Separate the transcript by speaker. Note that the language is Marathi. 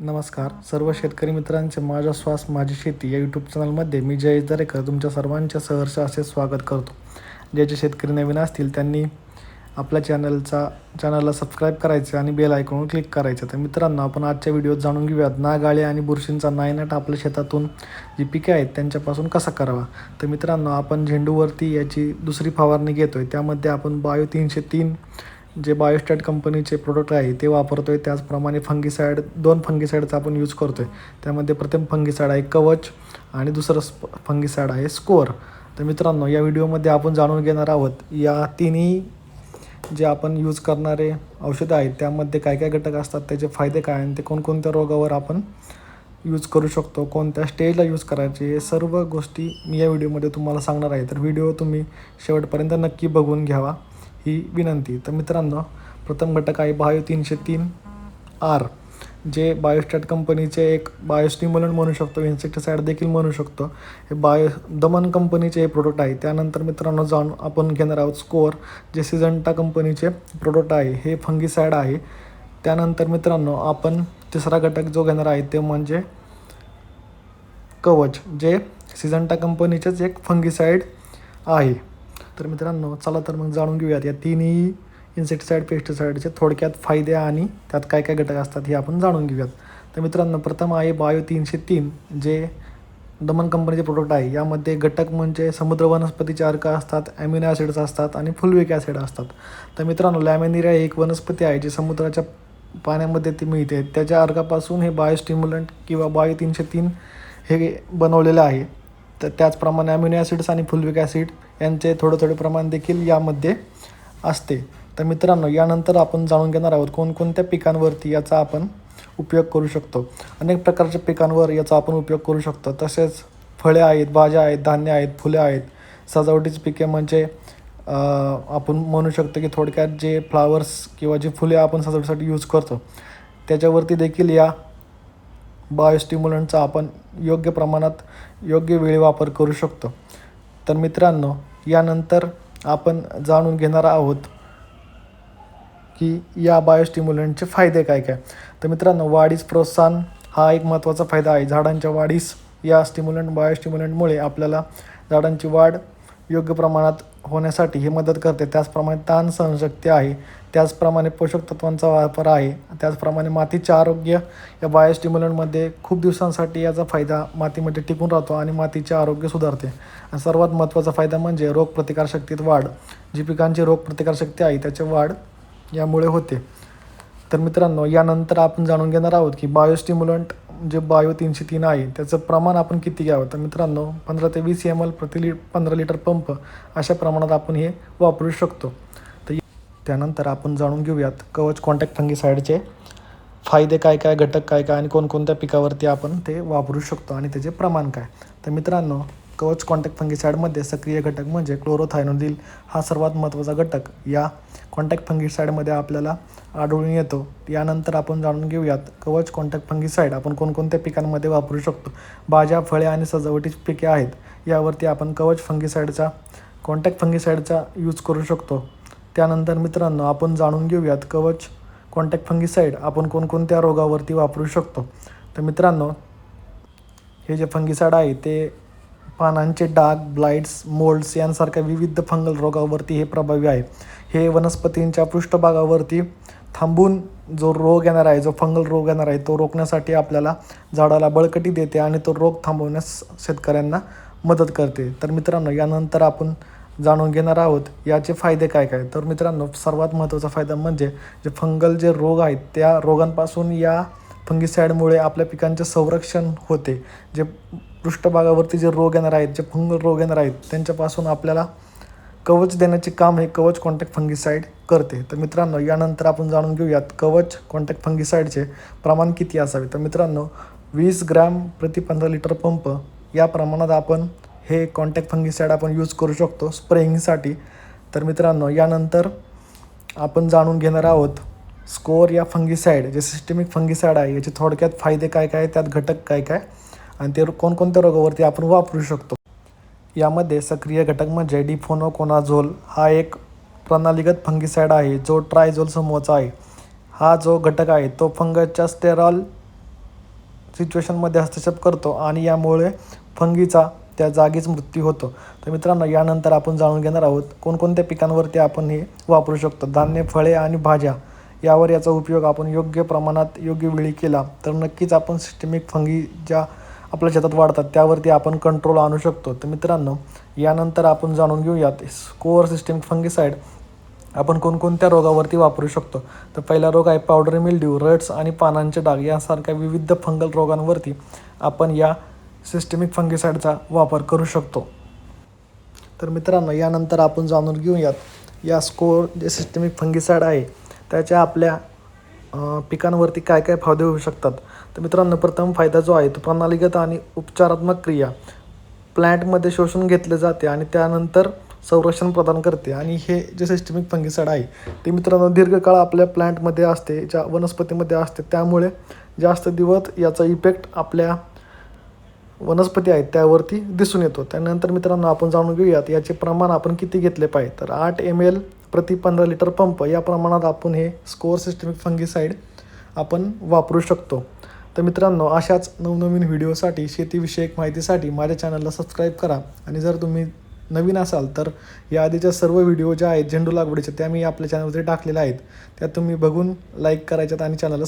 Speaker 1: नमस्कार. सर्व शेतकरी मित्रांचे माझा श्वास माझी शेती या यूट्यूब चॅनलमध्ये मी जयेश दरेकर तुमच्या सर्वांच्या सहर्ष असे स्वागत करतो. ज्याचे शेतकरी नवीन असतील त्यांनी आपल्या चॅनलचा चॅनलला सबस्क्राईब करायचे आणि बेल आयकॉनवर क्लिक करायचं. तर मित्रांनो आपण आजच्या व्हिडिओत जाणून घेऊयात नागाळे आणि बुरशींचा नायनाट आपल्या शेतातून जी पिके आहेत त्यांच्यापासून कसा करावा? तर मित्रांनो आपण झेंडूवरती याची दुसरी फवारणी घेतो आहे त्यामध्ये आपण बायो तीनशे तीन जे बायोस्टॅट कंपनीचे प्रोडक्ट आहे ते वापरतो आहे त्याचप्रमाणे फंगीसाईड दोन फंगीसाईडचा आपण यूज करतो आहे त्यामध्ये प्रथम फंगीसाईड आहे कवच आणि दुसरं स्प फंगीसाईड आहे स्कोअर तर मित्रांनो या व्हिडिओमध्ये आपण जाणून घेणार आहोत या तिन्ही जे आपण यूज करणारे औषधं आहेत त्यामध्ये काय काय घटक असतात त्याचे फायदे काय आणि ते कोणकोणत्या रोगावर आपण यूज करू शकतो कोणत्या स्टेजला यूज करायचे हे सर्व गोष्टी मी या व्हिडिओमध्ये तुम्हाला सांगणार आहे. तर व्हिडिओ तुम्ही शेवटपर्यंत नक्की बघून घ्यावा. ही विनंती. तर मित्रांनो प्रथम घटक आहे बायो तीनशे तीन आर जे बायोस्टॅट कंपनीचे एक बायोस्टिम्युलंट म्हणू शकतो इन्सेक्टिसाईड देखील म्हणू शकतो. हे बायो दमन कंपनीचे हे प्रोडक्ट आहे. त्यानंतर मित्रांनो जाऊन आपण घेणार आहोत स्कोअर जे सिजंटा कंपनीचे प्रोडक्ट आहे हे फंगीसाईड आहे. त्यानंतर मित्रांनो आपण तिसरा घटक जो घेणार आहे ते म्हणजे कवच जे सिजंटा कंपनीचेच एक फंगीसाईड आहे. तर मित्रांनो चला तर मग जाणून घेऊयात या तिन्ही इन्सेक्टिसाईड पेस्टिसाईडचे थोडक्यात फायदे आणि त्यात काय काय घटक असतात हे आपण जाणून घेऊयात. तर मित्रांनो प्रथम आहे बायो तीनशे तीन जे दमन कंपनीचे प्रोडक्ट आहे. यामध्ये घटक म्हणजे समुद्र वनस्पतीचे अर्क असतात ॲम्युनो ॲसिड्स असतात आणि फुलविक ॲसिड असतात. तर मित्रांनो लॅमेनिरिया एक वनस्पती आहे जी समुद्राच्या पाण्यामध्ये ती मिळते. त्याच्या अर्कापासून हे बायोस्टिम्युलंट किंवा बायो तीनशे तीन हे बनवलेलं आहे. तर त्याचप्रमाणे अमिनो ॲसिड्स आणि फुलविक ॲसिड यांचे थोडं थोडे प्रमाण देखील यामध्ये असते. तर मित्रांनो यानंतर आपण जाणून घेणार आहोत कोणकोणत्या पिकांवरती याचा आपण उपयोग करू शकतो. अनेक प्रकारच्या पिकांवर याचा आपण उपयोग करू शकतो. तसेच फळे आहेत भाज्या आहेत धान्य आहेत फुले आहेत. सजावटीची पिके म्हणजे आपण म्हणू शकतो की थोडक्यात जे फ्लावर्स किंवा जी फुले आपण सजावटीसाठी यूज करतो त्याच्यावरती देखील या बायोस्टिम्युलंटचा आपण योग्य प्रमाणात योग्य वेळी वापर करू शकतो. तर मित्रांनो यानंतर आपण जाणून घेणार आहोत की या बायोस्टिम्युलंटचे फायदे काय काय. तर मित्रांनो वाढीस प्रोत्साहन हा एक महत्त्वाचा फायदा आहे. झाडांच्या वाढीस या स्टिम्युलंट बायोस्टिम्युलंटमुळे आपल्याला झाडांची वाढ योग्य प्रमाणात होण्यासाठी हे मदत करते. त्याचप्रमाणे ताण सहनशक्ती आहे. त्याचप्रमाणे पोषक तत्वांचा वापर आहे. त्याचप्रमाणे मातीचे आरोग्य या बायोस्टिम्युलंटमध्ये खूप दिवसांसाठी याचा फायदा मातीमध्ये टिकून राहतो आणि मातीचे आरोग्य सुधारते. आणि सर्वात महत्त्वाचा फायदा म्हणजे रोगप्रतिकारशक्तीत वाढ. जी पिकांची रोगप्रतिकारशक्ती आहे त्याची वाढ यामुळे होते. तर मित्रांनो यानंतर आपण जाणून घेणार आहोत की बायोस्टिम्युलंट जे बायो तीनशे तीन आहे त्याचं प्रमाण आपण किती घ्यावं? तर मित्रांनो पंधरा ते वीस एम एल प्रति लि पंधरा लिटर पंप अशा प्रमाणात आपण हे वापरू शकतो. तर त्यानंतर आपण जाणून घेऊयात कवच कॉन्टॅक्ट फंगीसाईडचे फायदे काय काय घटक काय काय आणि कोणकोणत्या पिकावरती आपण ते वापरू शकतो आणि त्याचे प्रमाण काय. तर मित्रांनो कवच कॉन्टॅक्ट फंगिसाईडमध्ये सक्रिय घटक म्हणजे क्लोरोथायनोदिल हा सर्वात महत्त्वाचा घटक. या कॉन्टॅक्ट फंगिसाईडमध्ये आपल्याला आढळून येतो. यानंतर आपण जाणून घेऊयात कवच कॉन्टॅक्ट फंगीसाईड आपण कोणकोणत्या पिकांमध्ये वापरू शकतो. भाज्या फळे आणि सजावटीची पिके आहेत. यावरती आपण कवच फंगिसाईडचा कॉन्टॅक्ट फंगिसाईडचा यूज करू शकतो. त्यानंतर मित्रांनो आपण जाणून घेऊयात कवच कॉन्टॅक्ट फंगीसाईड आपण कोणकोणत्या रोगावरती वापरू शकतो. तर मित्रांनो हे जे फंगिसाईड आहे ते पानांचे डाग ब्लाइट्स मोल्ड्स यांसारख्या विविध फंगल रोगावरती हे प्रभावी आहे. हे वनस्पतींच्या पृष्ठभागावरती थांबून जो रोग येणार आहे जो फंगल रोग येणार आहे तो रोखण्यासाठी आपल्याला झाडाला बळकटी देते आणि तो रोग थांबवण्यास शेतकऱ्यांना मदत करते. तर मित्रांनो यानंतर आपण जाणून घेणार आहोत याचे फायदे काय काय. तर मित्रांनो सर्वात महत्त्वाचा फायदा म्हणजे जे फंगल जे रोग आहेत त्या रोगांपासून या फंगिसाईडमुळे आपल्या पिकांचे संरक्षण होते. जे पृष्ठभागावरती जे रोग येणार आहेत जे फंगल रोग येणार आहेत त्यांच्यापासून आपल्याला कवच देण्याचे काम हे कवच कॉन्टॅक्ट फंगीसाईड करते. तर मित्रांनो यानंतर आपण जाणून घेऊयात कवच कॉन्टॅक्ट फंगीसाईडचे प्रमाण किती असावे. तर मित्रांनो वीस ग्रॅम प्रति पंधरा लिटर पंप या प्रमाणात आपण हे कॉन्टॅक्ट फंगीसाईड आपण यूज करू शकतो स्प्रेइंगसाठी तर मित्रांनो यानंतर आपण जाणून घेणार आहोत स्कोअर या फंगीसाईड जे सिस्टेमिक फंगिसाईड आहे याचे थोडक्यात फायदे काय काय त्यात घटक काय काय आणि ते कोणकोणत्या रोगावरती आपण वापरू शकतो. यामध्ये सक्रिय घटक म्हणजे डिफोनोकोनाझोल हा एक प्रणालीगत फंगिसाईड आहे जो ट्रायझोल समूहाचा आहे. हा जो घटक आहे तो फंगसच्या स्टेरॉल सिच्युएशनमध्ये हस्तक्षेप करतो आणि यामुळे फंगीचा त्या जागीच मृत्यू होतो. तर मित्रांनो यानंतर आपण जाणून घेणार आहोत कोणकोणत्या पिकांवरती आपण हे वापरू शकतो. धान्य फळे आणि भाज्या. यावर याचा उपयोग आपण योग्य प्रमाणात योग्य वेळी केला तर नक्कीच आपण सिस्टमिक फंगी ज्या आपल्या शेतात वाढतात त्यावरती आपण कंट्रोल आणू शकतो. तर मित्रांनो यानंतर आपण जाणून घेऊयात स्कोअर सिस्टमिक फंगीसाईड आपण कोणकोणत्या रोगावरती वापरू शकतो. तर पहिला रोग आहे पावडर मिल्ड्यू रट्स आणि पानांचे डाग. यासारख्या विविध फंगल रोगांवरती आपण या सिस्टमिक फंगीसाईडचा वापर करू शकतो. तर मित्रांनो यानंतर आपण जाणून घेऊयात या स्कोअर जे सिस्टमिक फंगीसाईड आहे त्याच्या आपल्या पिकांवरती काय काय फायदे होऊ शकतात. तर मित्रांनो प्रथम फायदा जो आहे तो प्रणालीगत आणि उपचारात्मक क्रिया. प्लॅन्टमध्ये शोषून घेतले जाते आणि त्यानंतर संरक्षण प्रदान करते. आणि हे जे सिस्टमिक फंगिसाइड आहे ते मित्रांनो दीर्घकाळ आपल्या प्लॅन्टमध्ये असते ज्या वनस्पतीमध्ये असते. त्यामुळे जास्त दिवस याचा इफेक्ट आपल्या वनस्पती आहेत त्यावरती दिसून येतो. त्यानंतर मित्रांनो आपण जाणून घेऊयात याचे प्रमाण आपण किती घेतले पाहिजे. तर आठ एम एल प्रति पंधरा लिटर पंप या प्रमाणात आपण हे स्कोअर सिस्टमिक फंगीसाईड आपण वापरू शकतो. तर मित्रांनो अशाच नवनवीन व्हिडिओसाठी शेतीविषयक माहितीसाठी माझ्या चॅनलला सबस्क्राईब करा. आणि जर तुम्ही नवीन असाल तर या आधीच्या सर्व व्हिडिओ ज्या आहेत झेंडू लागवडीच्या त्या मी आपल्या चॅनलवरती टाकलेल्या आहेत. त्या तुम्ही बघून लाईक करायच्यात आणि चॅनलला